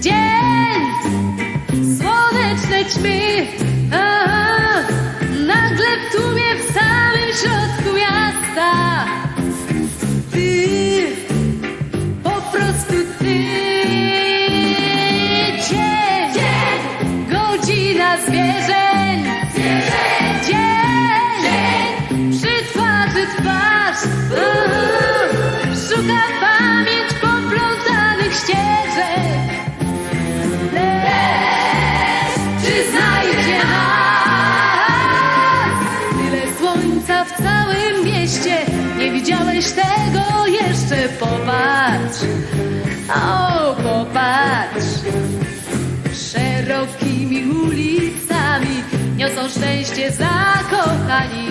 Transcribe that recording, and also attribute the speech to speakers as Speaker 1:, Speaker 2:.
Speaker 1: Dzień, słoneczne ćmy, aha, nagle w tłumie w samym środku miasta. Ty, po prostu ty. Dzień, godzina zwierzeń. Dzień, przy twarzy twarz. aha, Szuka pamięć poplątanych ścieżek. Słońca w całym mieście, nie widziałeś tego jeszcze, popatrz. O, popatrz. Szerokimi ulicami niosą szczęście zakochani.